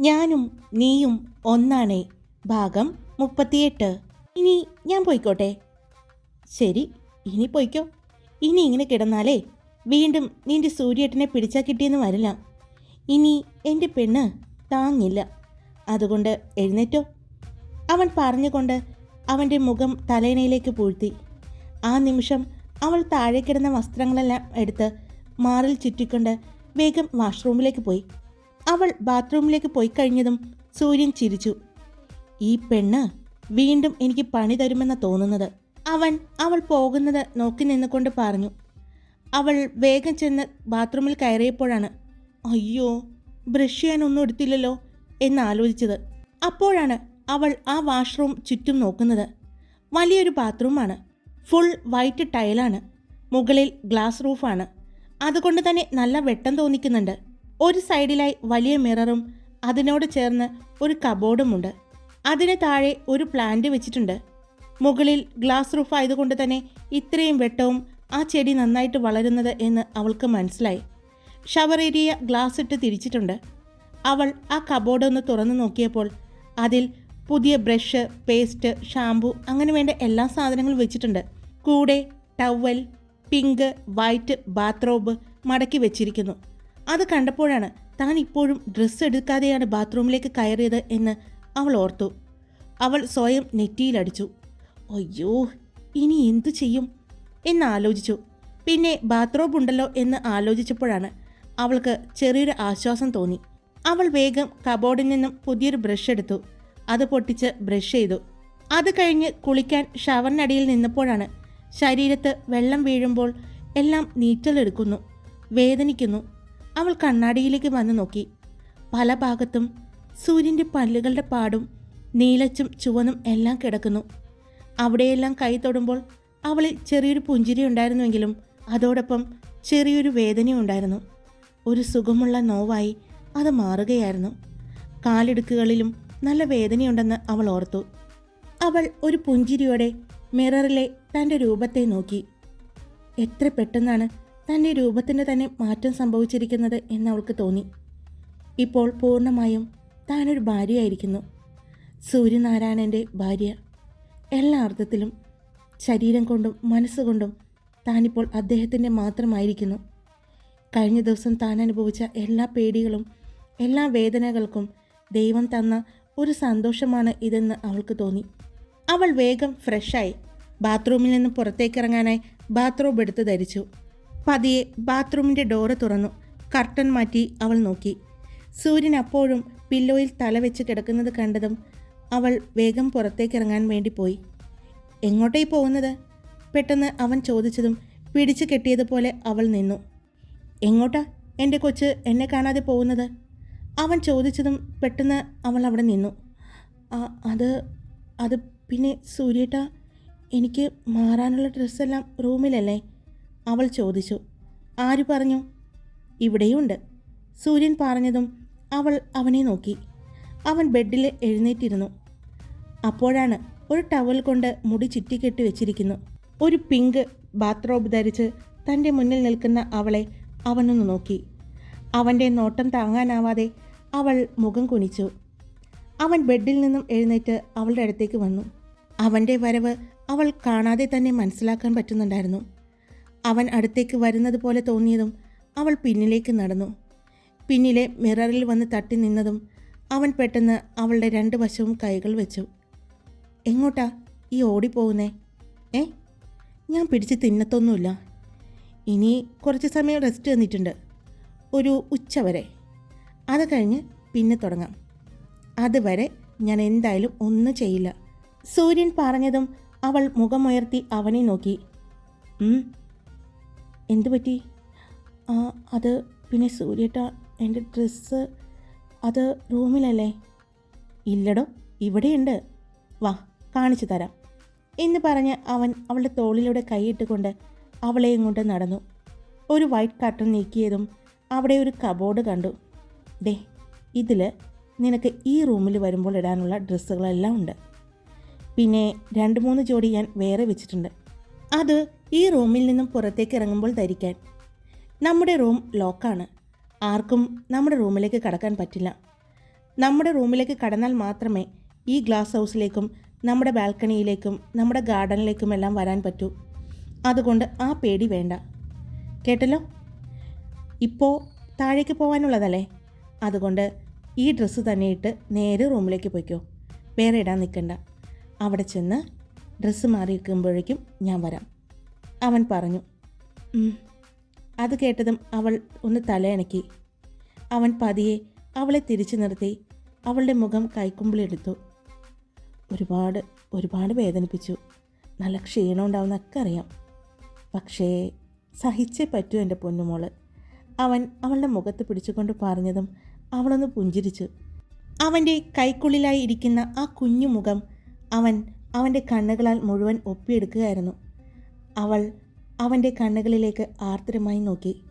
ഞാനും നീയും ഒന്നാണേ. ഭാഗം മുപ്പത്തിയെട്ട്. ഇനി ഞാൻ പോയിക്കോട്ടെ? ശരി ഇനി പോയിക്കോ. ഇനി ഇങ്ങനെ കിടന്നാലേ വീണ്ടും നിന്റെ സൂര്യേട്ടനെ പിടിച്ചാൽ കിട്ടിയെന്ന് വരില്ല. ഇനി എന്റെ പെണ്ണ് താങ്ങില്ല. അതുകൊണ്ട് എഴുന്നേറ്റോ? അവൻ പറഞ്ഞുകൊണ്ട് അവന്റെ മുഖം തലേണയിലേക്ക് പൂഴ്ത്തി. ആ നിമിഷം അവൾ താഴെ കിടന്ന വസ്ത്രങ്ങളെല്ലാം എടുത്ത് മാറിൽ ചുറ്റിക്കൊണ്ട് വേഗം വാഷ്റൂമിലേക്ക് പോയി. അവൾ ബാത്റൂമിലേക്ക് പോയി കഴിഞ്ഞതും സൂര്യൻ ചിരിച്ചു. ഈ പെണ്ണ് വീണ്ടും എനിക്ക് പണി തരുമെന്ന തോന്നുന്നത്. അവൻ അവൾ പോകുന്നത് നോക്കി നിന്നുകൊണ്ട് പറഞ്ഞു. അവൾ വേഗം ചെന്ന് ബാത്റൂമിൽ കയറിയപ്പോഴാണ് അയ്യോ ബ്രഷ് ചെയ്യാനൊന്നും എടുത്തില്ലല്ലോ എന്നാലോചിച്ചത് അപ്പോഴാണ് അവൾ ആ വാഷ്റൂം ചുറ്റും നോക്കുന്നത്. വലിയൊരു ബാത്റൂമാണ്. ഫുൾ വൈറ്റ് ടൈലാണ്. മുകളിൽ ഗ്ലാസ് റൂഫാണ്. അതുകൊണ്ട് തന്നെ നല്ല വെട്ടം തോന്നിക്കുന്നുണ്ട്. ഒരു സൈഡിലായി വലിയ മിററും അതിനോട് ചേർന്ന് ഒരു കബോർഡുമുണ്ട്. അതിന് താഴെ ഒരു പ്ലാന്റ് വെച്ചിട്ടുണ്ട്. മുകളിൽ ഗ്ലാസ് റൂഫ് ആയതുകൊണ്ട് തന്നെ ഇത്രയും വെട്ടവും ആ ചെടി നന്നായിട്ട് വളരുന്നത് എന്ന് അവൾക്ക് മനസ്സിലായി. ഷവർ ഏരിയ ഗ്ലാസ് ഇട്ട് തിരിച്ചിട്ടുണ്ട്. അവൾ ആ കബോർഡ് ഒന്ന് തുറന്നു നോക്കിയപ്പോൾ അതിൽ പുതിയ ബ്രഷ് പേസ്റ്റ് ഷാംപൂ അങ്ങനെ വേണ്ട എല്ലാ സാധനങ്ങളും വെച്ചിട്ടുണ്ട്. കൂടെ ടവൽ പിങ്ക് വൈറ്റ് ബാത്റോബ് മടക്കി വെച്ചിരിക്കുന്നു. അത് കണ്ടപ്പോഴാണ് താൻ ഇപ്പോഴും ഡ്രസ്സ് എടുക്കാതെയാണ് ബാത്റൂമിലേക്ക് കയറിയത് എന്ന് അവൾ ഓർത്തു. അവൾ സ്വയം നെറ്റിയിലടിച്ചു. അയ്യോ ഇനി എന്തു ചെയ്യും? എന്ന് ആലോചിച്ചു. പിന്നെ ബാത്റൂം ഉണ്ടല്ലോ എന്ന് ആലോചിച്ചപ്പോഴാണ് അവൾക്ക് ചെറിയൊരു ആശ്വാസം തോന്നി. അവൾ വേഗം കബോർഡിൽ നിന്നും പുതിയൊരു ബ്രഷ് എടുത്തു. അത് പൊട്ടിച്ച് ബ്രഷ് ചെയ്തു. അത് കഴിഞ്ഞ് കുളിക്കാൻ ഷവറിനടിയിൽ നിന്നപ്പോഴാണ് ശരീരത്ത് വെള്ളം വീഴുമ്പോൾ എല്ലാം നീറ്റലെടുക്കുന്നു വേദനിക്കുന്നു. അവൾ കണ്ണാടിയിലേക്ക് വന്നു നോക്കി. പല ഭാഗത്തും സൂര്യന്റെ പല്ലുകളുടെ പാടും നീലച്ചും ചുവന്നും എല്ലാം കിടക്കുന്നു. അവിടെയെല്ലാം കൈ തൊടുമ്പോൾ അവളിൽ ചെറിയൊരു പുഞ്ചിരി ഉണ്ടായിരുന്നുവെങ്കിലും അതോടൊപ്പം ചെറിയൊരു വേദനയും ഉണ്ടായിരുന്നു. ഒരു സുഖമുള്ള നോവായി അത് മാറുകയായിരുന്നു. കാലിടുക്കുകളിലും നല്ല വേദനയുണ്ടെന്ന് അവൾ ഓർത്തു. അവൾ ഒരു പുഞ്ചിരിയോടെ മിററിലെ തന്റെ രൂപത്തെ നോക്കി. എത്ര പെട്ടെന്നാണ് തന്റെ രൂപത്തിന് തന്നെ മാറ്റം സംഭവിച്ചിരിക്കുന്നത് എന്ന് അവൾക്ക് തോന്നി. ഇപ്പോൾ പൂർണമായും താനൊരു ഭാര്യയായിരിക്കുന്നു. സൂര്യനാരായണന്റെ ഭാര്യ. എല്ലാ അർത്ഥത്തിലും ശരീരം കൊണ്ടും മനസ്സുകൊണ്ടും താനിപ്പോൾ അദ്ദേഹത്തിന്റെ മാത്രമായിരിക്കുന്നു. കഴിഞ്ഞ ദിവസം താൻ അനുഭവിച്ച എല്ലാ പേടികളും എല്ലാ വേദനകൾക്കും ദൈവം തന്ന ഒരു സന്തോഷമാണ് ഇതെന്ന് അവൾക്ക് തോന്നി. അവൾ വേഗം ഫ്രഷായി ബാത്റൂമിൽ നിന്ന് പുറത്തേക്കിറങ്ങാനായി ബാത്റൂം എടുത്ത് ധരിച്ചു. പതിയെ ബാത്റൂമിന്റെ ഡോറ് തുറന്നു. കർട്ടൻ മാറ്റി അവൾ നോക്കി. സൂര്യൻ അപ്പോഴും പില്ലോയിൽ തല വെച്ച് കിടക്കുന്നത് കണ്ടതും അവൾ വേഗം പുറത്തേക്കിറങ്ങാൻ വേണ്ടി പോയി. എങ്ങോട്ടേ പോകുന്നത്? പെട്ടെന്ന് അവൻ ചോദിച്ചതും പിടിച്ചു കെട്ടിയതുപോലെ അവൾ നിന്നു. എങ്ങോട്ടാ? എന്റെ കൊച്ച് എന്നെ കാണാതെ പോകുന്നത്? അവൻ ചോദിച്ചതും പെട്ടെന്ന് അവൾ അവിടെ നിന്നു. "ആ, അത് അത് പിന്നെ സൂര്യേട്ടാ എനിക്ക് മാറാനുള്ള ഡ്രസ്സെല്ലാം റൂമിലല്ലേ? അവൾ ചോദിച്ചു ആര് പറഞ്ഞു? ഇവിടെയുണ്ട്. സൂര്യൻ പറഞ്ഞതും അവൾ അവനെ നോക്കി. അവൻ ബെഡിൽ എഴുന്നേറ്റിരുന്നു. അപ്പോഴാണ് ഒരു ടവൽ കൊണ്ട് മുടി ചുറ്റിക്കെട്ടി വെച്ചിരിക്കുന്നു. ഒരു പിങ്ക് ബാത്ത്റോബ് ധരിച്ച് തന്റെ മുന്നിൽ നിൽക്കുന്ന അവളെ അവനൊന്ന് നോക്കി. അവന്റെ നോട്ടം താങ്ങാനാവാതെ അവൾ മുഖം കുനിച്ചു. അവൻ ബെഡിൽ നിന്നും എഴുന്നേറ്റ് അവളുടെ അടുത്തേക്ക് വന്നു. അവന്റെ വരവ് അവൾ കാണാതെ തന്നെ മനസ്സിലാക്കാൻ പറ്റുന്നുണ്ടായിരുന്നു. അവൻ അടുത്തേക്ക് വരുന്നത് പോലെ തോന്നിയതും അവൾ പിന്നിലേക്ക് നടന്നു. പിന്നിലെ മിററിൽ വന്ന് തട്ടി നിന്നതും അവൻ പെട്ടെന്ന് അവളുടെ രണ്ട് വശവും കൈകൾ വെച്ചു. എങ്ങോട്ടാ? ഈ ഓടിപ്പോകുന്നേ? ഏ? ഞാൻ പിടിച്ച് തിന്നത്തൊന്നുമില്ല. ഇനി കുറച്ച് സമയം റെസ്റ്റ് തന്നിട്ടുണ്ട്. ഒരു ഉച്ച വരെ. അത് കഴിഞ്ഞ് പിന്നെ തുടങ്ങാം. അതുവരെ ഞാൻ എന്തായാലും ഒന്നും ചെയ്യില്ല. സൂര്യൻ പറഞ്ഞതും അവൾ മുഖമുയർത്തി അവനെ നോക്കി. "ഉം, എന്തു പറ്റി? ആ അത് പിന്നെ സൂര്യേട്ട എന്റെ ഡ്രസ്സ് അത് റൂമിലല്ലേ? ഇല്ലടോ ഇവിടെയുണ്ട്. വാ കാണിച്ചു തരാം. എന്ന് പറഞ്ഞ് അവൻ അവളുടെ തോളിലൂടെ കൈയിട്ടുകൊണ്ട് അവളെയും കൊണ്ട് നടന്നു. ഒരു വൈറ്റ് കട്ടൺ നീക്കിയതും അവിടെ ഒരു കബോർഡ് കണ്ടു. ദേ ഇതിൽ നിനക്ക് ഈ റൂമിൽ വരുമ്പോൾ ഇടാനുള്ള ഡ്രസ്സുകളെല്ലാം ഉണ്ട്. പിന്നെ രണ്ട് മൂന്ന് ജോഡി ഞാൻ വേറെ വെച്ചിട്ടുണ്ട്. അത് ഈ റൂമിൽ നിന്നും പുറത്തേക്ക് ഇറങ്ങുമ്പോൾ ധരിക്കാൻ. നമ്മുടെ റൂം ലോക്കാണ്. ആർക്കും നമ്മുടെ റൂമിലേക്ക് കടക്കാൻ പറ്റില്ല. നമ്മുടെ റൂമിലേക്ക് കടന്നാൽ മാത്രമേ ഈ ഗ്ലാസ് ഹൗസിലേക്കും നമ്മുടെ ബാൽക്കണിയിലേക്കും നമ്മുടെ ഗാർഡനിലേക്കും എല്ലാം വരാൻ പറ്റൂ. അതുകൊണ്ട് ആ പേടി വേണ്ട. കേട്ടല്ലോ? ഇപ്പോൾ താഴേക്ക് പോകാനുള്ളതല്ലേ അതുകൊണ്ട് ഈ ഡ്രസ്സ് തന്നെ ഇട്ട് നേരെ റൂമിലേക്ക് പോയിക്കോ. വേറെ ഇടാൻ നിൽക്കണ്ട അവിടെ ചെന്ന് ഡ്രസ്സ് മാറി നിൽക്കുമ്പോഴേക്കും ഞാൻ വരാം. അവൻ പറഞ്ഞു. അത് കേട്ടതും അവൾ ഒന്ന് തലയണക്കി. അവൻ പതിയെ അവളെ തിരിച്ചു നിർത്തി അവളുടെ മുഖം കൈക്കുമ്പിളെടുത്തു ഒരുപാട് ഒരുപാട് വേദനിപ്പിച്ചു. നല്ല ക്ഷീണം ഉണ്ടാവുന്നൊക്കെ അറിയാം. പക്ഷേ സഹിച്ചേ പറ്റൂ എന്റെ പൊന്നുമോൾ അവൻ അവളുടെ മുഖത്ത് പിടിച്ചുകൊണ്ട് പറഞ്ഞതും അവളൊന്ന് പുഞ്ചിരിച്ചു. അവന്റെ കൈക്കുള്ളിലായി ഇരിക്കുന്ന ആ കുഞ്ഞു മുഖം അവൻ അവന്റെ കണ്ണുകളാൽ മുഴുവൻ ഒപ്പിയെടുക്കുകയായിരുന്നു. അവൾ അവന്റെ കണ്ണുകളിലേക്ക് ആർദ്രമായി നോക്കി.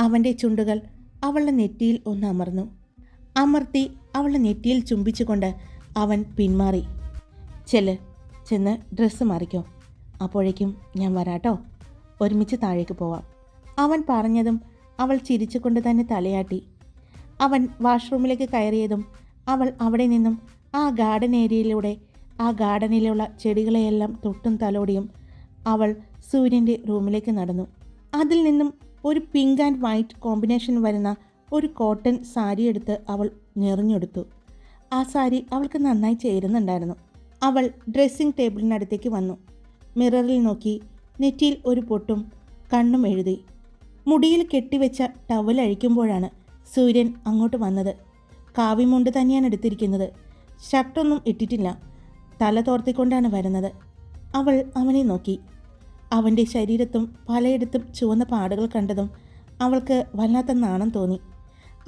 അവന്റെ ചുണ്ടുകൾ അവളുടെ നെറ്റിയിൽ ഒന്ന് അമർന്നു. അമർത്തി അവളുടെ നെറ്റിയിൽ ചുംബിച്ചുകൊണ്ട് അവൻ പിന്മാറി. ചെൽ ചെന്ന് ഡ്രസ്സ് മാറിക്കോ. അപ്പോഴേക്കും ഞാൻ വരാട്ടോ. ഒരുമിച്ച് താഴേക്ക് പോവാം. അവൻ പറഞ്ഞതും അവൾ ചിരിച്ചുകൊണ്ട് തന്നെ തലയാട്ടി. അവൻ വാഷ്റൂമിലേക്ക് കയറിയതും അവൾ അവിടെ നിന്നും ആ ഗാർഡൻ ഏരിയയിലൂടെ ആ ഗാർഡനിലുള്ള ചെടികളെയെല്ലാം തൊട്ടും തലോടിയും അവൾ സൂര്യന്റെ റൂമിലേക്ക് നടന്നു. അതിൽ നിന്നും ഒരു പിങ്ക് ആൻഡ് വൈറ്റ് കോമ്പിനേഷൻ വരുന്ന ഒരു കോട്ടൺ സാരി എടുത്ത് അവൾ ഞെറിഞ്ഞെടുത്തു. ആ സാരി അവൾക്ക് നന്നായി ചേരുന്നുണ്ടായിരുന്നു. അവൾ ഡ്രസ്സിംഗ് ടേബിളിനടുത്തേക്ക് വന്നു. മിററിൽ നോക്കി നെറ്റിയിൽ ഒരു പൊട്ടും കണ്ണും എഴുതി. മുടിയിൽ കെട്ടിവെച്ച ടവൽ അഴിക്കുമ്പോഴാണ് സൂര്യൻ അങ്ങോട്ട് വന്നത്. കാവിമുണ്ട് തന്നെയാണ് എടുത്തിരിക്കുന്നത്. ഷർട്ടൊന്നും ഇട്ടിട്ടില്ല. തല തോർത്തിക്കൊണ്ടാണ് വരുന്നത്. അവൾ അവനെ നോക്കി. അവന്റെ ശരീരത്തും പലയിടത്തും ചുവന്ന പാടുകൾ കണ്ടതും അവൾക്ക് വല്ലാത്ത നാണം തോന്നി.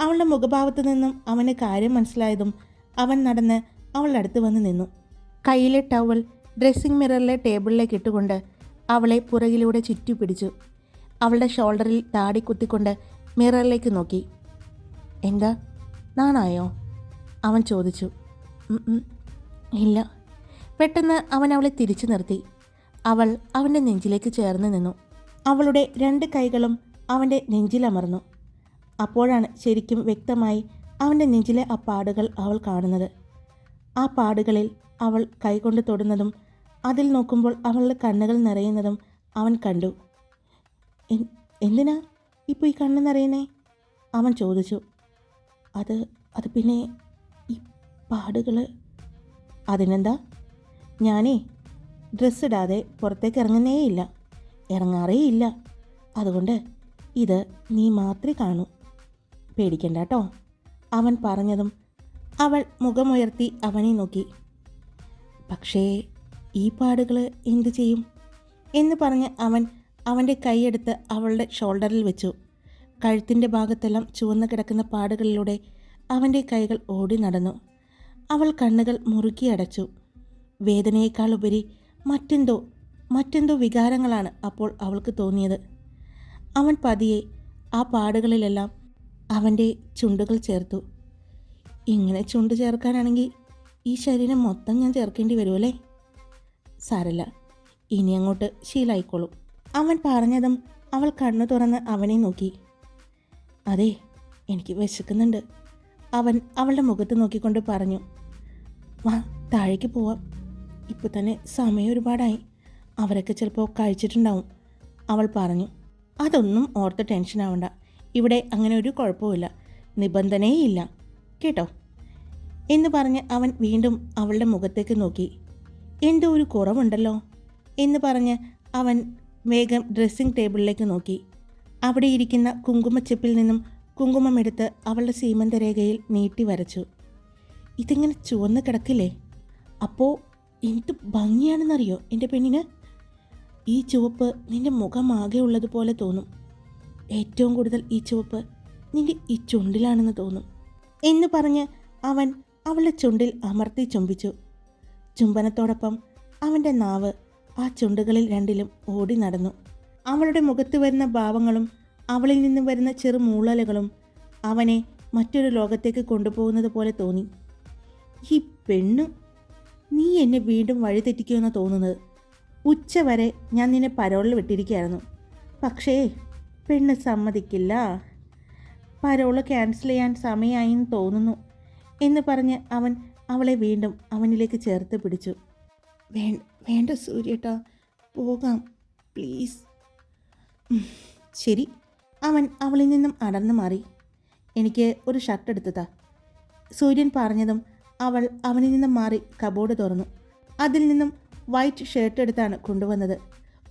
അവളുടെ മുഖഭാവത്തു നിന്നും അവന് കാര്യം മനസ്സിലായതും അവൻ നടന്ന് അവളുടെ അടുത്ത് വന്ന് നിന്നു. കയ്യിലെ ടവൽ ഡ്രസ്സിംഗ് മിററിലെ ടേബിളിലേക്ക് ഇട്ടുകൊണ്ട് അവളെ പുറകിലൂടെ ചുറ്റി പിടിച്ചു. അവളുടെ ഷോൾഡറിൽ താടി കുത്തിക്കൊണ്ട് മിററിലേക്ക് നോക്കി. എന്താ? നാണായോ? അവൻ ചോദിച്ചു. "ഉം, ഉം, ഇല്ല. പെട്ടെന്ന് അവൻ അവളെ തിരിച്ചു നിർത്തി. അവൾ അവന്റെ നെഞ്ചിലേക്ക് ചേർന്ന് നിന്നു. അവളുടെ രണ്ട് കൈകളും അവന്റെ നെഞ്ചിലമർന്നു അപ്പോഴാണ് ശരിക്കും വ്യക്തമായി അവന്റെ നെഞ്ചിലെ ആ പാടുകൾ അവൾ കാണുന്നത്. ആ പാടുകളിൽ അവൾ കൈകൊണ്ട് തൊടുന്നതും അതിൽ നോക്കുമ്പോൾ അവളുടെ കണ്ണുകൾ നിറയുന്നതും അവൻ കണ്ടു. "എൻ- എന്തിനാ ഇപ്പോൾ ഈ കണ്ണ് നിറയുന്നേ? അവൻ ചോദിച്ചു. അത് അത് പിന്നെ ഈ പാടുകൾ അതിനെന്താ? ഞാനേ ഡ്രസ്സ് ഇടാതെ പുറത്തേക്ക് ഇറങ്ങുന്നേയില്ല ഇറങ്ങാറേ ഇല്ല അതുകൊണ്ട് ഇത് നീ മാത്രമേ കാണൂ. പേടിക്കണ്ട കേട്ടോ അവൻ പറഞ്ഞതും അവൾ മുഖമുയർത്തി അവനെ നോക്കി. പക്ഷേ ഈ പാടുകൾ എന്തു ചെയ്യും? എന്ന് പറഞ്ഞ് അവൻ അവന്റെ കൈയെടുത്ത് അവളുടെ ഷോൾഡറിൽ വെച്ചു. കഴുത്തിന്റെ ഭാഗത്തെല്ലാം ചുവന്ന് കിടക്കുന്ന പാടുകളിലൂടെ അവന്റെ കൈകൾ ഓടി നടന്നു. അവൾ കണ്ണുകൾ മുറുക്കി അടച്ചു. വേദനയേക്കാൾ ഉപരി മറ്റെന്തോ മറ്റെന്തോ വികാരങ്ങളാണ് അപ്പോൾ അവൾക്ക് തോന്നിയത്. അവൻ പതിയെ ആ പാടുകളിലെല്ലാം അവന്റെ ചുണ്ടുകൾ ചേർത്തു. ഇങ്ങനെ ചുണ്ട് ചേർക്കാനാണെങ്കിൽ ഈ ശരീരം മൊത്തം ഞാൻ ചേർക്കേണ്ടി വരുമല്ലേ? സാരല്ല ഇനി അങ്ങോട്ട് ശീലായിക്കോളും. അവൻ പറഞ്ഞതും അവൾ കണ്ണു തുറന്ന് അവനെ നോക്കി. അതെ എനിക്ക് വിശക്കുന്നുണ്ട്. അവൻ അവളുടെ മുഖത്ത് നോക്കിക്കൊണ്ട് പറഞ്ഞു വാ താഴേക്ക് പോവാം. ഇപ്പോൾ തന്നെ സമയം ഒരുപാടായി. അവരൊക്കെ ചിലപ്പോൾ കഴിച്ചിട്ടുണ്ടാവും. അവൾ പറഞ്ഞു അതൊന്നും ഓർത്ത് ടെൻഷൻ ആവണ്ട. ഇവിടെ അങ്ങനെ ഒരു കുഴപ്പമില്ല നിബന്ധനയേ ഇല്ല. കേട്ടോ? എന്ന് പറഞ്ഞ് അവൻ വീണ്ടും അവളുടെ മുഖത്തേക്ക് നോക്കി. എന്തോ ഒരു കുറവുണ്ടല്ലോ? എന്ന് പറഞ്ഞ് അവൻ വേഗം ഡ്രസ്സിംഗ് ടേബിളിലേക്ക് നോക്കി. അവിടെ ഇരിക്കുന്ന കുങ്കുമച്ചിപ്പിൽ നിന്നും കുങ്കുമം കുങ്കുമമെടുത്ത് അവളുടെ സീമന്തരേഖയിൽ നീട്ടി വരച്ചു. ഇതിങ്ങനെ ചുവന്ന് കിടക്കില്ലേ? അപ്പോൾ എന്ത് ഭംഗിയാണെന്നറിയോ എന്റെ പെണ്ണിന്? ഈ ചുവപ്പ് നിന്റെ മുഖമാകെ ഉള്ളതുപോലെ തോന്നും. ഏറ്റവും കൂടുതൽ ഈ ചുവപ്പ് നിന്റെ ഈ ചുണ്ടിലാണെന്ന് തോന്നും. എന്ന് പറഞ്ഞ് അവൻ അവളുടെ ചുണ്ടിൽ അമർത്തി ചുംബിച്ചു. ചുംബനത്തോടൊപ്പം അവന്റെ നാവ് ആ ചുണ്ടുകളിൽ രണ്ടിലും ഓടി നടന്നു. അവളുടെ മുഖത്ത് വരുന്ന ഭാവങ്ങളും അവളിൽ നിന്ന് വരുന്ന ചെറു മൂളലുകളും അവനെ മറ്റൊരു ലോകത്തേക്ക് കൊണ്ടുപോകുന്നത് പോലെ തോന്നി. ഈ പെണ്ണ് നീ എന്നെ വീണ്ടും വഴിതെറ്റിക്കുമെന്ന് തോന്നുന്നത്. ഉച്ച വരെ ഞാൻ നിന്നെ പരോളിൽ വിട്ടിരിക്കുകയായിരുന്നു. പക്ഷേ പെണ്ണ് സമ്മതിക്കില്ല. പരോൾ ക്യാൻസൽ ചെയ്യാൻ സമയമായി എന്ന് തോന്നുന്നു എന്ന് പറഞ്ഞ് അവൻ അവളെ വീണ്ടും അവനിലേക്ക് ചേർത്ത് പിടിച്ചു. വേ വേണ്ട സൂര്യേട്ടാ പോകാം പ്ലീസ്. ശരി. അവൻ അവളിൽ നിന്നും അടർന്നു മാറി. എനിക്ക് ഒരു ഷർട്ട് എടുത്തതാ. സൂര്യൻ പറഞ്ഞതും അവൾ അവനിൽ നിന്നും മാറി കബോർഡ് തുറന്നു. അതിൽ നിന്നും വൈറ്റ് ഷർട്ട് എടുത്താണ് കൊണ്ടുവന്നത്.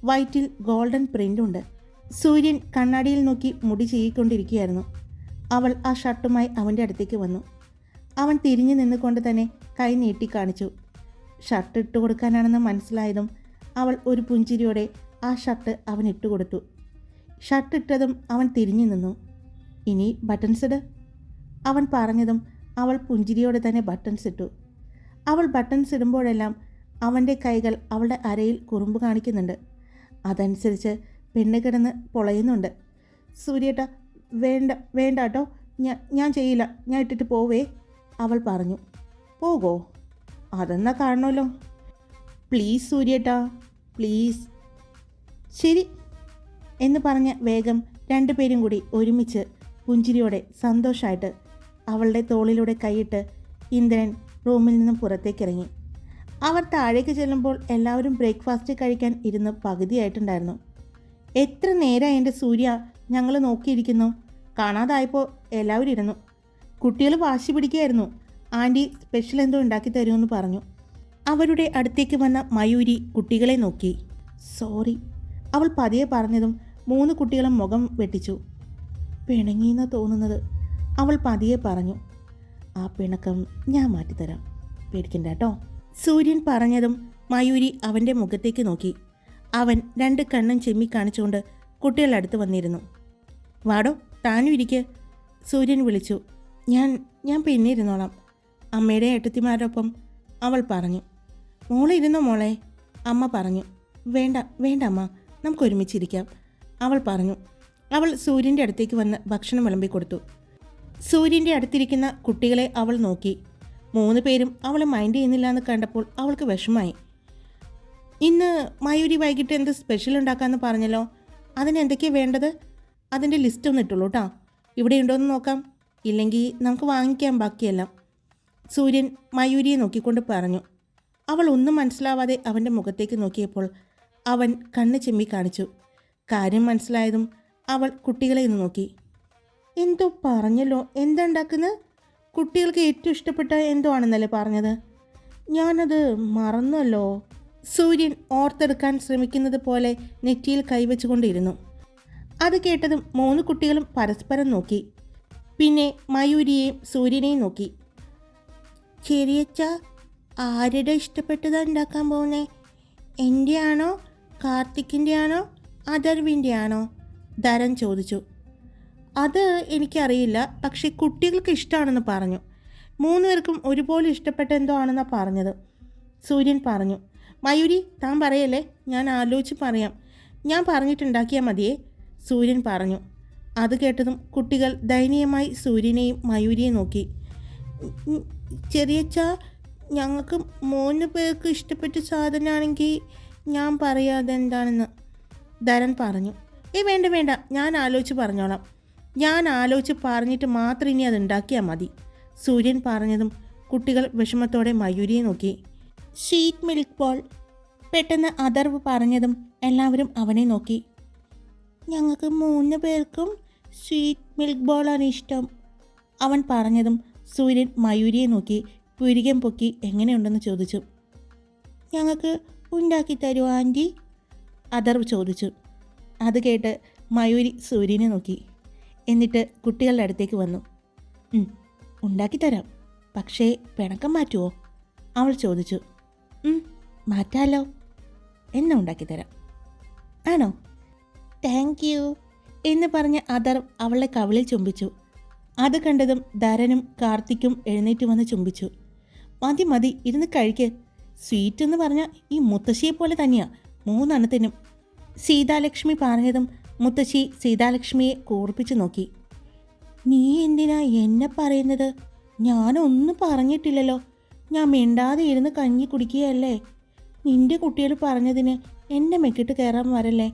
വൈറ്റിൽ ഗോൾഡൻ പ്രിന്റ് ഉണ്ട്. സൂര്യൻ കണ്ണാടിയിൽ നോക്കി മുടി ചെയ്യിക്കൊണ്ടിരിക്കുകയായിരുന്നു അവൾ ആ ഷർട്ടുമായി അവന്റെ അടുത്തേക്ക് വന്നു. അവൻ തിരിഞ്ഞു നിന്നുകൊണ്ട് തന്നെ കൈ നീട്ടി കാണിച്ചു. ഷർട്ട് ഇട്ട് കൊടുക്കാനാണെന്ന് മനസ്സിലായതും അവൾ ഒരു പുഞ്ചിരിയോടെ ആ ഷർട്ട് അവൻ ഇട്ടുകൊടുത്തു ഷർട്ട് ഇട്ടതും അവൻ തിരിഞ്ഞു നിന്നു. ഇനി ബട്ടൺസ് ഇട് അവൻ പറഞ്ഞതും അവൾ പുഞ്ചിരിയോടെ തന്നെ ബട്ടൺസ് ഇട്ടു. അവൾ ബട്ടൺസ് ഇടുമ്പോഴെല്ലാം അവന്റെ കൈകൾ അവളുടെ അരയിൽ കുറുമ്പ് കാണിക്കുന്നുണ്ട്. അതനുസരിച്ച് പെണ്ണ് കിടന്ന് പൊളയുന്നുണ്ട്. സൂര്യേട്ട വേണ്ട വേണ്ട കേട്ടോ ഞാൻ ഞാൻ ചെയ്യില്ല. ഞാൻ ഇട്ടിട്ട് പോവേ. അവൾ പറഞ്ഞു. പോകോ. അതെന്നാ കാണണമല്ലോ പ്ലീസ് സൂര്യേട്ടാ പ്ലീസ്. ശരി. എന്ന് പറഞ്ഞ വേഗം രണ്ടുപേരും കൂടി ഒരുമിച്ച് പുഞ്ചിരിയോടെ സന്തോഷമായിട്ട് അവളുടെ തോളിലൂടെ കൈയിട്ട് ഇന്ദ്രൻ റൂമിൽ നിന്നും പുറത്തേക്കിറങ്ങി. അവർ താഴേക്ക് ചെല്ലുമ്പോൾ എല്ലാവരും ബ്രേക്ക്ഫാസ്റ്റ് കഴിക്കാൻ ഇരുന്ന് പകുതിയായിട്ടുണ്ടായിരുന്നു. എത്ര നേരമായി എന്റെ സൂര്യ ഞങ്ങൾ നോക്കിയിരിക്കുന്നു. കാണാതായപ്പോൾ എല്ലാവരും ഇരുന്നു. കുട്ടികൾ വാശി പിടിക്കുകയായിരുന്നു. ആന്റി സ്പെഷ്യൽ എന്തോ ഉണ്ടാക്കി തരുമെന്ന് പറഞ്ഞു. അവരുടെ അടുത്തേക്ക് വന്ന മയൂരി കുട്ടികളെ നോക്കി. സോറി അവൾ പതിയെ പറഞ്ഞതും മൂന്ന് കുട്ടികളും മുഖം വെട്ടിച്ചു. പിണങ്ങിയെന്ന് തോന്നുന്നത്? അവൾ പതിയെ പറഞ്ഞു ആ പിണക്കം ഞാൻ മാറ്റിത്തരാം. പേടിക്കണ്ട കേട്ടോ. സൂര്യൻ പറഞ്ഞതും മയൂരി അവന്റെ മുഖത്തേക്ക് നോക്കി. അവൻ രണ്ട് കണ്ണും ചെമ്മി കാണിച്ചുകൊണ്ട് കുട്ടികളുടെ വന്നിരുന്നു. വാടോ താനും ഇരിക്ക്. സൂര്യൻ വിളിച്ചു. ഞാൻ ഞാൻ പിന്നെ ഇരുന്നോളാം. അമ്മയുടെ ഏട്ടത്തിമാരോടൊപ്പം അവൾ പറഞ്ഞു. മോളെ ഇരുന്നോ മോളെ? അമ്മ പറഞ്ഞു. വേണ്ട വേണ്ട അമ്മ നമുക്ക് ഒരുമിച്ചിരിക്കാം. അവൾ പറഞ്ഞു. അവൾ സൂര്യന്റെ അടുത്തേക്ക് വന്ന് ഭക്ഷണം വിളമ്പി കൊടുത്തു. സൂര്യന്റെ അടുത്തിരിക്കുന്ന കുട്ടികളെ അവൾ നോക്കി. മൂന്ന് പേരും അവളെ മൈൻഡ് ചെയ്യുന്നില്ല എന്ന് കണ്ടപ്പോൾ അവൾക്ക് വിഷമായി ഇന്ന് മയൂരി വൈകിട്ട് എന്ത് സ്പെഷ്യൽ ഉണ്ടാക്കാമെന്ന് പറഞ്ഞല്ലോ? അതിന് എന്തൊക്കെയാണ് വേണ്ടത്? അതിന്റെ ലിസ്റ്റ് ഒന്ന് ഇട്ടുള്ളൂ കേട്ടോ ഇവിടെ ഉണ്ടോയെന്ന് നോക്കാം. ഇല്ലെങ്കിൽ നമുക്ക് വാങ്ങിക്കാം ബാക്കിയെല്ലാം. സൂര്യൻ മയൂരിയെ നോക്കിക്കൊണ്ട് പറഞ്ഞു. അവൾ ഒന്നും മനസ്സിലാവാതെ അവന്റെ മുഖത്തേക്ക് നോക്കിയപ്പോൾ അവൻ കണ്ണ് ചെമ്മി കാണിച്ചു. കാര്യം മനസ്സിലായതും അവൾ കുട്ടികളെ ഇന്ന് നോക്കി. എന്തോ പറഞ്ഞല്ലോ. എന്താ ഉണ്ടാക്കുന്നത് കുട്ടികൾക്ക് ഏറ്റവും ഇഷ്ടപ്പെട്ട എന്തോ ആണെന്നല്ലേ പറഞ്ഞത്? ഞാനത് മറന്നല്ലോ. സൂര്യൻ ഓർത്തെടുക്കാൻ ശ്രമിക്കുന്നത് പോലെ നെറ്റിയിൽ കൈവച്ചുകൊണ്ടിരുന്നു. അത് കേട്ടതും മൂന്ന് കുട്ടികളും പരസ്പരം നോക്കി. പിന്നെ മയൂരിയെയും സൂര്യനെയും നോക്കി. ചെറിയച്ച ആരുടെ ഇഷ്ടപ്പെട്ടതാ ഉണ്ടാക്കാൻ പോകുന്നേ എന്റെ ആണോ കാർത്തിക്കിന്റെ ആണോ ആണോ ധരൻ ചോദിച്ചു. അത് എനിക്കറിയില്ല. പക്ഷേ കുട്ടികൾക്ക് ഇഷ്ടമാണെന്ന് പറഞ്ഞു. മൂന്ന് പേർക്കും ഒരുപോലെ ഇഷ്ടപ്പെട്ട എന്തോ ആണെന്നാണ് പറഞ്ഞത്. സൂര്യൻ പറഞ്ഞു. മയൂരി താൻ പറയല്ലേ? ഞാൻ ആലോചിച്ച് പറയാം. ഞാൻ പറഞ്ഞിട്ടുണ്ടാക്കിയാൽ മതിയേ സൂര്യൻ പറഞ്ഞു. അത് കേട്ടതും കുട്ടികൾ ദയനീയമായി സൂര്യനെയും മയൂരിയെയും നോക്കി. ചെറിയച്ച ഞങ്ങൾക്ക് മൂന്ന് പേർക്ക് ഇഷ്ടപ്പെട്ട സാധനമാണെങ്കിൽ ഞാൻ പറയാതെ എന്താണെന്ന് ധരൻ പറഞ്ഞു. ഏ വേണ്ട വേണ്ട. ഞാൻ ആലോചിച്ച് പറഞ്ഞോളാം. ഞാൻ ആലോചിച്ച് പറഞ്ഞിട്ട് മാത്രം ഇനി അത് ഉണ്ടാക്കിയാൽ മതി. സൂര്യൻ പറഞ്ഞതും കുട്ടികൾ വിഷമത്തോടെ മയൂരിയെ നോക്കി. ഷീറ്റ് മിൽക്ക് ബോൾ പെട്ടെന്ന് അതർവ് പറഞ്ഞതും എല്ലാവരും അവനെ നോക്കി. ഞങ്ങൾക്ക് മൂന്ന് പേർക്കും സ്വീറ്റ് മിൽക്ക് ബോളാണ് ഇഷ്ടം. അവൻ പറഞ്ഞതും സൂര്യൻ മയൂരിയെ നോക്കി പുരികം പൊക്കി എങ്ങനെയുണ്ടെന്ന് ചോദിച്ചു. ഞങ്ങൾക്ക് ഉണ്ടാക്കി തരുമോ ആന്റി? ചോദിച്ചു. അത് കേട്ട് മയൂരി സൂര്യനെ നോക്കി. എന്നിട്ട് കുട്ടികളുടെ അടുത്തേക്ക് വന്നു. ഉണ്ടാക്കിത്തരാം ഉണ്ടാക്കി തരാം. പക്ഷേ പിണക്കം മാറ്റുമോ അവൾ ചോദിച്ചു. മാറ്റാലോ. എന്നെ ഉണ്ടാക്കി തരാം. ആണോ? താങ്ക് യു എന്ന് പറഞ്ഞ അതർ അവളെ കവിളിൽ ചുംബിച്ചു. അത് കണ്ടതും ധരനും കാർത്തിക്കും എഴുന്നേറ്റ് വന്ന് ചുംബിച്ചു. മതി മതി ഇരുന്ന് കഴിക്ക്. സ്വീറ്റ് എന്ന് പറഞ്ഞാൽ ഈ മുത്തശ്ശിയെ പോലെ തന്നെയാണ് മൂന്നെണ്ണത്തിനും. സീതാലക്ഷ്മി പറഞ്ഞതും മുത്തശ്ശി സീതാലക്ഷ്മിയെ കൂർപ്പിച്ചു നോക്കി. നീ എന്തിനാ എന്നെ പറയുന്നത്? ഞാനൊന്നും പറഞ്ഞിട്ടില്ലല്ലോ. ഞാൻ മിണ്ടാതെ ഇരുന്ന് കഞ്ഞി കുടിക്കുകയല്ലേ? നിന്റെ കുട്ടികൾ പറഞ്ഞതിന് എന്നെ മെക്കിട്ട് കയറാൻ വരല്ലേ?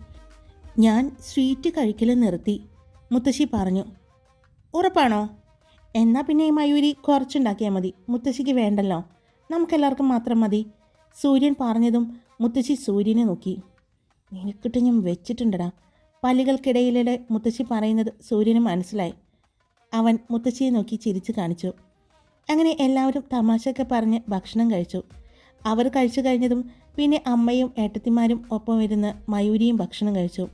ഞാൻ സ്വീറ്റ് കഴിക്കൽ നിർത്തി. മുത്തശ്ശി പറഞ്ഞു ഉറപ്പാണോ? എന്നാൽ പിന്നെ ഈ മയൂരി കുറച്ചുണ്ടാക്കിയാൽ മതി. മുത്തശ്ശിക്ക് വേണ്ടല്ലോ. നമുക്കെല്ലാവർക്കും മാത്രം മതി. സൂര്യൻ പറഞ്ഞതും മുത്തശ്ശി സൂര്യനെ നോക്കി. നിനക്കിട്ട് ഞാൻ വെച്ചിട്ടുണ്ടടാ. പല്ലുകൾക്കിടയിലെ മുത്തശ്ശി പറയുന്നത് സൂര്യന് മനസ്സിലായി. അവൻ മുത്തശ്ശിയെ നോക്കി ചിരിച്ചു കാണിച്ചു. അങ്ങനെ എല്ലാവരും തമാശയൊക്കെ പറഞ്ഞ് ഭക്ഷണം കഴിച്ചു. അവർ കഴിച്ചു കഴിഞ്ഞതും പിന്നെ അമ്മയും ഏട്ടത്തിമാരും ഒപ്പം ഇരുന്ന് മയൂരിയും ഭക്ഷണം കഴിച്ചു.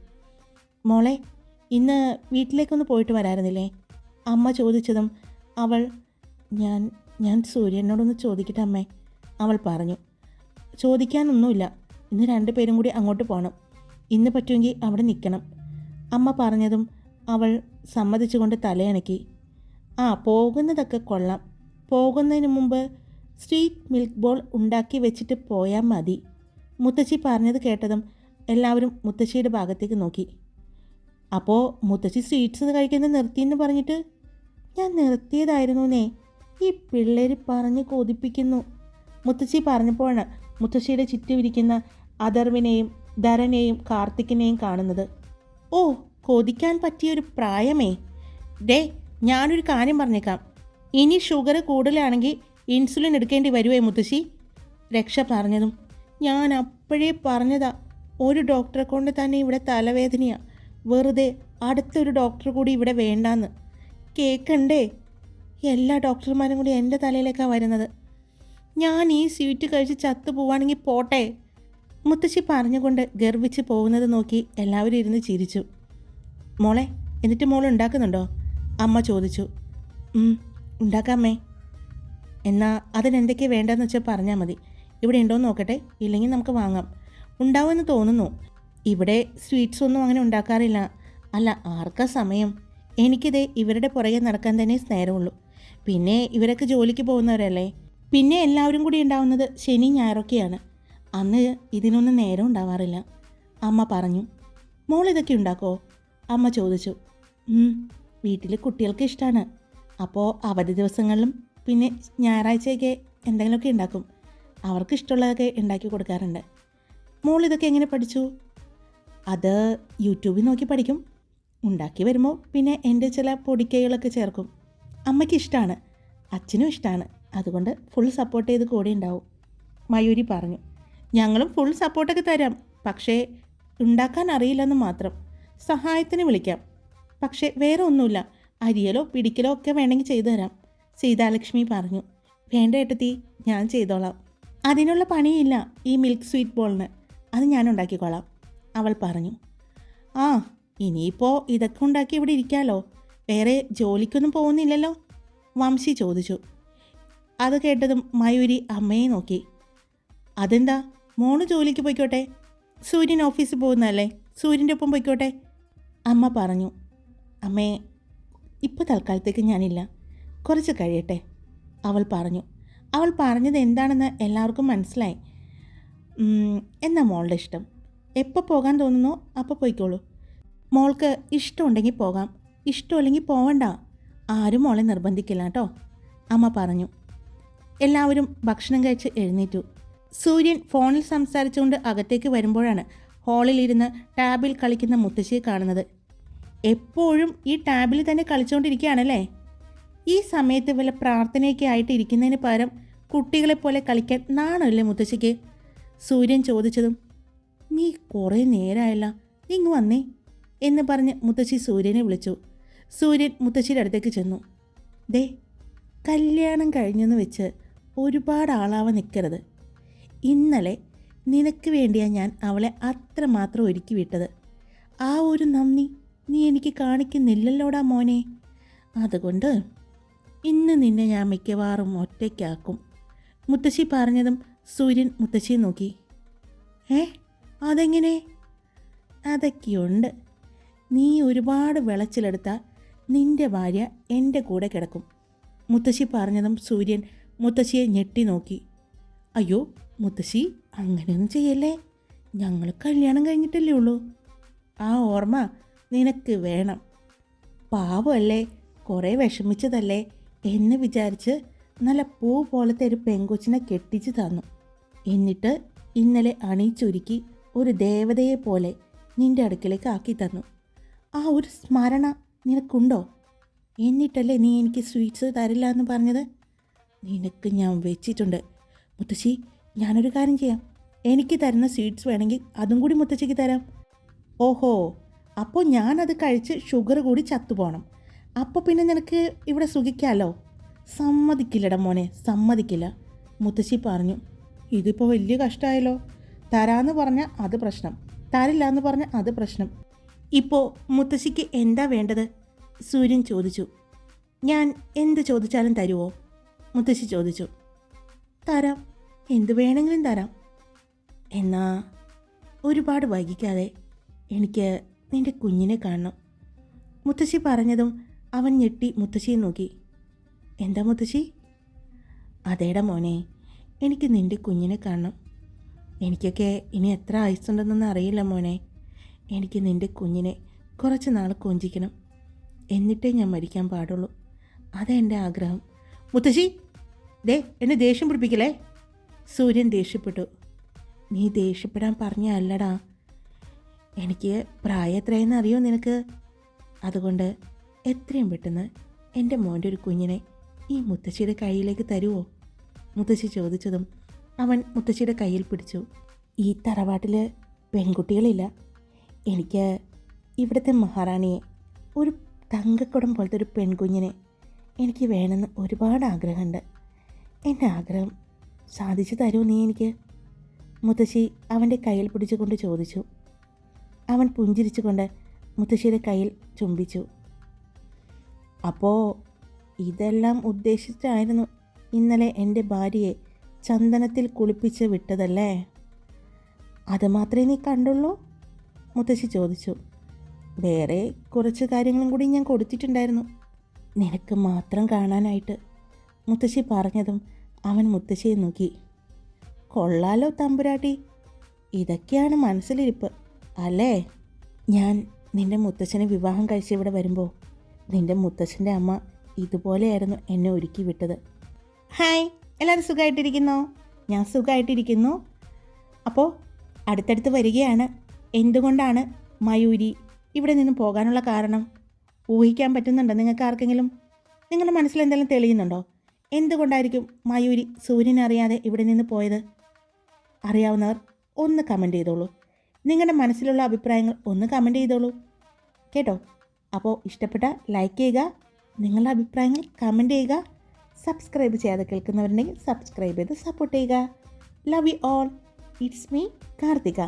മോളെ ഇന്ന് വീട്ടിലേക്കൊന്ന് പോയിട്ട് വരാറുന്നില്ലേ? അമ്മ ചോദിച്ചതും അവൾ ഞാൻ ഞാൻ സൂര്യനോടൊന്ന് ചോദിക്കട്ടെ അമ്മേ അവൾ പറഞ്ഞു. ചോദിക്കാനൊന്നുമില്ല. ഇന്ന് രണ്ടുപേരും കൂടി അങ്ങോട്ട് പോകണം ഇന്ന് പറ്റുമെങ്കിൽ അവിടെ നിൽക്കണം. അമ്മ പറഞ്ഞതും അവൾ സമ്മതിച്ചുകൊണ്ട് തലയണക്കി. ആ പോകുന്നതൊക്കെ കൊള്ളാം. പോകുന്നതിന് മുമ്പ് സ്ട്രീറ്റ് മിൽക്ക് ബോൾ ഉണ്ടാക്കി വെച്ചിട്ട് പോയാൽ മതി. മുത്തശ്ശി പറഞ്ഞത് കേട്ടതും എല്ലാവരും മുത്തശ്ശിയുടെ ഭാഗത്തേക്ക് നോക്കി. അപ്പോൾ മുത്തശ്ശി സ്വീറ്റ്സ് കഴിക്കുന്നത് നിർത്തിയെന്ന് പറഞ്ഞിട്ട്? ഞാൻ നിർത്തിയതായിരുന്നേ ഈ പിള്ളേർ പറഞ്ഞ് കൊതിപ്പിക്കുന്നു. മുത്തശ്ശി പറഞ്ഞപ്പോഴാണ് മുത്തശ്ശിയുടെ ചുറ്റുമിരിക്കുന്ന അഥർവിനെയും ധരനെയും കാർത്തിക്കിനെയും കാണുന്നത്. ഓ കൊതിക്കാൻ പറ്റിയൊരു പ്രായമേ. ഡേ ഞാനൊരു കാര്യം പറഞ്ഞേക്കാം. ഇനി ഷുഗർ കൂടുതലാണെങ്കിൽ ഇൻസുലിൻ എടുക്കേണ്ടി വരുവേ മുത്തശ്ശി? രക്ഷ പറഞ്ഞതും. ഞാൻ അപ്പോഴേ പറഞ്ഞതാ. ഒരു ഡോക്ടറെ കൊണ്ട് തന്നെ ഇവിടെ തലവേദനയാണ് വെറുതെ അടുത്തൊരു ഡോക്ടർ കൂടി ഇവിടെ വേണ്ടാന്ന്. കേൾക്കണ്ടേ എല്ലാ ഡോക്ടർമാരും കൂടി എന്റെ തലയിലേക്കാണ് വരുന്നത്. ഞാൻ ഈ സ്വീറ്റ് കഴിച്ച് ചത്തു പോവാണെങ്കിൽ പോട്ടെ. മുത്തശ്ശി പറഞ്ഞുകൊണ്ട് ഗർവിച്ച് പോകുന്നത് നോക്കി എല്ലാവരും ഇരുന്ന് ചിരിച്ചു. മോളെ എന്നിട്ട് മോൾ ഉണ്ടാക്കുന്നുണ്ടോ? അമ്മ ചോദിച്ചു. "ഉം, ഉണ്ടാക്കാമേ. എന്നാൽ അതിനെന്തൊക്കെ വേണ്ടതെന്ന് വെച്ചാൽ പറഞ്ഞാൽ മതി. ഇവിടെ ഉണ്ടോയെന്ന് നോക്കട്ടെ. ഇല്ലെങ്കിൽ നമുക്ക് വാങ്ങാം. ഉണ്ടാവുമെന്ന് തോന്നുന്നു. ഇവിടെ സ്വീറ്റ്സ് ഒന്നും അങ്ങനെ ഉണ്ടാക്കാറില്ല. അല്ല ആർക്കാ സമയം? എനിക്കിതേ ഇവരുടെ പുറകെ നടക്കാൻ തന്നെ സ്നേഹമുള്ളൂ പിന്നെ ഇവരൊക്കെ ജോലിക്ക് പോകുന്നവരല്ലേ? പിന്നെ എല്ലാവരും കൂടി ഉണ്ടാവുന്നത് ശനി ഞായറൊക്കെയാണ്. അന്ന് ഇതിനൊന്നും നേരം ഉണ്ടാവാറില്ല. അമ്മ പറഞ്ഞു മോൾ ഇതൊക്കെ ഉണ്ടാക്കോ? അമ്മ ചോദിച്ചു "ഉം, വീട്ടിൽ കുട്ടികൾക്ക് ഇഷ്ടമാണ് അപ്പോൾ അവധി ദിവസങ്ങളിലും പിന്നെ ഞായറാഴ്ചയൊക്കെ എന്തെങ്കിലുമൊക്കെ ഉണ്ടാക്കും. അവർക്ക് ഇഷ്ടമുള്ളതൊക്കെ ഉണ്ടാക്കി കൊടുക്കാറുണ്ട്. മോൾ ഇതൊക്കെ എങ്ങനെ പഠിച്ചു? അത് യൂട്യൂബിൽ നോക്കി പഠിക്കും. ഉണ്ടാക്കി വരുമ്പോൾ പിന്നെ എന്റെ ചില പൊടിക്കൈകളൊക്കെ ചേർക്കും. അമ്മയ്ക്ക് ഇഷ്ടമാണ് അച്ഛനും ഇഷ്ടമാണ് അതുകൊണ്ട് ഫുൾ സപ്പോർട്ട് ചെയ്ത് കൂടെ ഉണ്ടാവും മയൂരി പറഞ്ഞു. ഞങ്ങളും ഫുൾ സപ്പോർട്ടൊക്കെ തരാം. പക്ഷേ ഉണ്ടാക്കാൻ അറിയില്ലെന്ന് മാത്രം സഹായത്തിന് വിളിക്കാം. പക്ഷേ വേറെ ഒന്നുമില്ല. അരിയലോ പിടിക്കലോ ഒക്കെ വേണമെങ്കിൽ ചെയ്തു തരാം. സീതാലക്ഷ്മി പറഞ്ഞു. വേണ്ട ഏട്ടത്തി ഞാൻ ചെയ്തോളാം. അതിനുള്ള പണിയില്ല ഈ മിൽക്ക് സ്വീറ്റ് ബോളിന് അത് ഞാൻ ഉണ്ടാക്കിക്കോളാം. അവൾ പറഞ്ഞു. ആ ഇനിയിപ്പോൾ ഇതൊക്കെ ഉണ്ടാക്കി ഇവിടെ ഇരിക്കാമല്ലോ വേറെ ജോലിക്കൊന്നും പോകുന്നില്ലല്ലോ? വംശി ചോദിച്ചു. അത് കേട്ടതും മയൂരി അമ്മയെ നോക്കി. അതെന്താ? മോൾ ജോലിക്ക് പോയിക്കോട്ടെ. സൂര്യൻ ഓഫീസിൽ പോകുന്നതല്ലേ? സൂര്യന്റെ ഒപ്പം പോയിക്കോട്ടെ. അമ്മ പറഞ്ഞു അമ്മേ ഇപ്പോൾ തൽക്കാലത്തേക്ക് ഞാനില്ല. കുറച്ച് കഴിയട്ടെ. അവൾ പറഞ്ഞു അവൾ പറഞ്ഞത് എന്താണെന്ന് എല്ലാവർക്കും മനസ്സിലായി. എന്നാ മോളുടെ ഇഷ്ടം. എപ്പോൾ പോകാൻ തോന്നുന്നു അപ്പോൾ പോയിക്കോളൂ. മോൾക്ക് ഇഷ്ടമുണ്ടെങ്കിൽ പോകാം. ഇഷ്ടമില്ലെങ്കിൽ പോവണ്ട. ആരും മോളെ നിർബന്ധിക്കില്ല കേട്ടോ. അമ്മ പറഞ്ഞു എല്ലാവരും ഭക്ഷണം കഴിച്ച് എഴുന്നേറ്റു. സൂര്യൻ ഫോണിൽ സംസാരിച്ചുകൊണ്ട് അകത്തേക്ക് വരുമ്പോഴാണ് ഹാളിലിരുന്ന് ടാബിൽ കളിക്കുന്ന മുത്തശ്ശിയെ കാണുന്നത്. എപ്പോഴും ഈ ടാബിൽ തന്നെ കളിച്ചുകൊണ്ടിരിക്കുകയാണല്ലേ? ഈ സമയത്ത് വല്ല പ്രാർത്ഥനയൊക്കെ ആയിട്ട് ഇരിക്കുന്നതിന് പകരം കുട്ടികളെപ്പോലെ കളിക്കാൻ നാണല്ലേ മുത്തശ്ശിക്ക്? സൂര്യൻ ചോദിച്ചതും നീ കുറേ നേരമായല്ല നീ ഇങ്ങ് വന്നേ എന്ന് പറഞ്ഞ് മുത്തശ്ശി സൂര്യനെ വിളിച്ചു. സൂര്യൻ മുത്തശ്ശിയുടെ അടുത്തേക്ക് ചെന്നു. ദേ കല്യാണം കഴിഞ്ഞെന്ന് വെച്ച് ഒരുപാട് ആളാവാൻ നിൽക്കരുത് ഇന്നലെ നിനക്ക് വേണ്ടിയാണ് ഞാൻ അവളെ അത്രമാത്രം ഒരുക്കി വിട്ടത്. ആ ഒരു നന്ദി നീ എനിക്ക് കാണിക്കുന്നില്ലല്ലോടാ മോനെ. അതുകൊണ്ട് ഇന്ന് നിന്നെ ഞാൻ മിക്കവാറും ഒറ്റയ്ക്കാക്കും. മുത്തശ്ശി പറഞ്ഞതും സൂര്യൻ മുത്തശ്ശിയെ നോക്കി. ഏ അതെങ്ങനെ? അതൊക്കെയുണ്ട്. നീ ഒരുപാട് വിളച്ചിലെടുത്താൽ നിന്റെ ഭാര്യ എന്റെ കൂടെ കിടക്കും. മുത്തശ്ശി പറഞ്ഞതും സൂര്യൻ മുത്തശ്ശിയെ ഞെട്ടി നോക്കി. അയ്യോ മുത്തശ്ശി അങ്ങനെയൊന്നും ചെയ്യല്ലേ? ഞങ്ങൾ കല്യാണം കഴിഞ്ഞിട്ടല്ലേ ഉള്ളൂ. ആ ഓർമ്മ നിനക്ക് വേണം. പാവമല്ലേ കുറേ വിഷമിച്ചതല്ലേ? എന്ന് വിചാരിച്ച് നല്ല പൂ പോലത്തെ ഒരു പെങ്കൊച്ചിനെ കെട്ടിച്ച് തന്നു. എന്നിട്ട് ഇന്നലെ അണിയിച്ചൊരുക്കി ഒരു ദേവതയെ പോലെ നിന്റെ അടുക്കിലേക്ക് ആക്കി തന്നു. ആ ഒരു സ്മരണ നിനക്കുണ്ടോ? എന്നിട്ടല്ലേ നീ എനിക്ക് സ്വീറ്റ്സ് തരില്ല എന്ന് പറഞ്ഞത്? നിനക്ക് ഞാൻ വെച്ചിട്ടുണ്ട്. മുത്തശ്ശി ഞാനൊരു കാര്യം ചെയ്യാം. എനിക്ക് തരുന്ന സ്വീറ്റ്സ് വേണമെങ്കിൽ അതും കൂടി മുത്തച്ഛയ്ക്ക് തരാം. ഓഹോ അപ്പോൾ ഞാനത് കഴിച്ച് ഷുഗർ കൂടി ചത്തുപോകണം അപ്പോൾ പിന്നെ നിനക്ക് ഇവിടെ സുഖിക്കാമല്ലോ സമ്മതിക്കില്ലട മോനെ സമ്മതിക്കില്ല. മുത്തശ്ശി പറഞ്ഞു ഇതിപ്പോൾ വലിയ കഷ്ടമായല്ലോ തരാമെന്ന് പറഞ്ഞാൽ അത് പ്രശ്നം. തരില്ല എന്ന് പറഞ്ഞാൽ അത് പ്രശ്നം. ഇപ്പോൾ മുത്തശ്ശിക്ക് എന്താ വേണ്ടത്? സൂര്യൻ ചോദിച്ചു ഞാൻ എന്ത് ചോദിച്ചാലും തരുമോ മുത്തശ്ശി ചോദിച്ചു തരാം. എന്ത് വേണമെങ്കിലും തരാം. എന്നാ ഒരുപാട് വൈകിക്കാതെ എനിക്ക് നിന്റെ കുഞ്ഞിനെ കാണണം. മുത്തശ്ശി പറഞ്ഞതും അവൻ ഞെട്ടി മുത്തശ്ശിയെ നോക്കി. എന്താ മുത്തശ്ശി? അതേടാ മോനെ എനിക്ക് നിന്റെ കുഞ്ഞിനെ കാണണം. എനിക്കൊക്കെ ഇനി എത്ര ആയുസ്സുണ്ടെന്നൊന്നും അറിയില്ല മോനെ. എനിക്ക് നിന്റെ കുഞ്ഞിനെ കുറച്ച് നാൾ കൊഞ്ചിക്കണം. എന്നിട്ടേ ഞാൻ മരിക്കാൻ പാടുള്ളൂ. അതെന്റെ ആഗ്രഹം. മുത്തശ്ശി ദേ എന്നെ ദേഷ്യം പിടിപ്പിക്കലേ സൂര്യൻ ദേഷ്യപ്പെട്ടു. നീ ദേഷ്യപ്പെടാൻ പറഞ്ഞ അല്ലടാ. എനിക്ക് പ്രായം എത്രയെന്ന് അറിയോ നിനക്ക്? അതുകൊണ്ട് എത്രയും പെട്ടെന്ന് എന്റെ മോന്റെ ഒരു കുഞ്ഞിനെ ഈ മുത്തശ്ശിയുടെ കയ്യിലേക്ക് തരുമോ മുത്തശ്ശി ചോദിച്ചതും അവൻ മുത്തശ്ശിയുടെ കയ്യിൽ പിടിച്ചു. ഈ തറവാട്ടിൽ പെൺകുട്ടികളില്ല. എനിക്ക് ഇവിടുത്തെ മഹാറാണിയെ ഒരു തങ്കക്കുടം പോലത്തെ ഒരു പെൺകുഞ്ഞിനെ എനിക്ക് വേണമെന്ന് ഒരുപാട് ആഗ്രഹമുണ്ട്. എന്റെ ആഗ്രഹം സാധിച്ചു തരൂ നീ എനിക്ക്. മുത്തശ്ശി അവന്റെ കയ്യിൽ പിടിച്ചുകൊണ്ട് ചോദിച്ചു. അവൻ പുഞ്ചിരിച്ചുകൊണ്ട് മുത്തശ്ശിയുടെ കയ്യിൽ ചുംബിച്ചു. അപ്പോൾ ഇതെല്ലാം ഉദ്ദേശിച്ചായിരുന്നു ഇന്നലെ എന്റെ ഭാര്യയെ ചന്ദനത്തിൽ കുളിപ്പിച്ച് വിട്ടതല്ലേ? അത് മാത്രമേ നീ കണ്ടുള്ളൂ? മുത്തശ്ശി ചോദിച്ചു. വേറെ കുറച്ച് കാര്യങ്ങളും കൂടി ഞാൻ കൊടുത്തിട്ടുണ്ടായിരുന്നു. നിനക്ക് മാത്രം കാണാനായിട്ട്. മുത്തശ്ശി പറഞ്ഞതും അവൻ മുത്തശ്ശിയെ നോക്കി. കൊള്ളാലോ തമ്പുരാട്ടി. ഇതൊക്കെയാണ് മനസ്സിലിരിപ്പ് അല്ലേ? ഞാൻ നിന്റെ മുത്തച്ഛനെ വിവാഹം കഴിച്ച് ഇവിടെ വരുമ്പോൾ നിന്റെ മുത്തച്ഛന്റെ അമ്മ ഇതുപോലെയായിരുന്നു എന്നെ ഒരുക്കി വിട്ടത്. ഹായ് എല്ലാവരും സുഖമായിട്ടിരിക്കുന്നോ ഞാൻ സുഖമായിട്ടിരിക്കുന്നു അപ്പോൾ അടുത്തടുത്ത് വരികയാണ്. എന്തുകൊണ്ടാണ് മയൂരി ഇവിടെ നിന്ന് പോകാനുള്ള കാരണം? ഊഹിക്കാൻ പറ്റുന്നുണ്ടോ നിങ്ങൾക്ക് ആർക്കെങ്കിലും നിങ്ങളുടെ മനസ്സിൽ എന്തെങ്കിലും തെളിയുന്നുണ്ടോ? എന്തുകൊണ്ടായിരിക്കും മയൂരി സൂര്യനെ അറിയാതെ ഇവിടെ നിന്ന് പോയത്? അറിയാവുന്നവർ ഒന്ന് കമന്റ് ചെയ്തോളൂ. നിങ്ങളുടെ മനസ്സിലുള്ള അഭിപ്രായങ്ങൾ ഒന്ന് കമന്റ് ചെയ്തോളൂ. കേട്ടോ? അപ്പോൾ ഇഷ്ടപ്പെട്ട ലൈക്ക് ചെയ്യുക നിങ്ങളുടെ അഭിപ്രായങ്ങൾ കമന്റ് ചെയ്യുക സബ്സ്ക്രൈബ് ചെയ്യാതെ കേൾക്കുന്നവരുണ്ടെങ്കിൽ സബ്സ്ക്രൈബ് ചെയ്ത് സപ്പോർട്ട് ചെയ്യുക. Love you all it's me Karthika.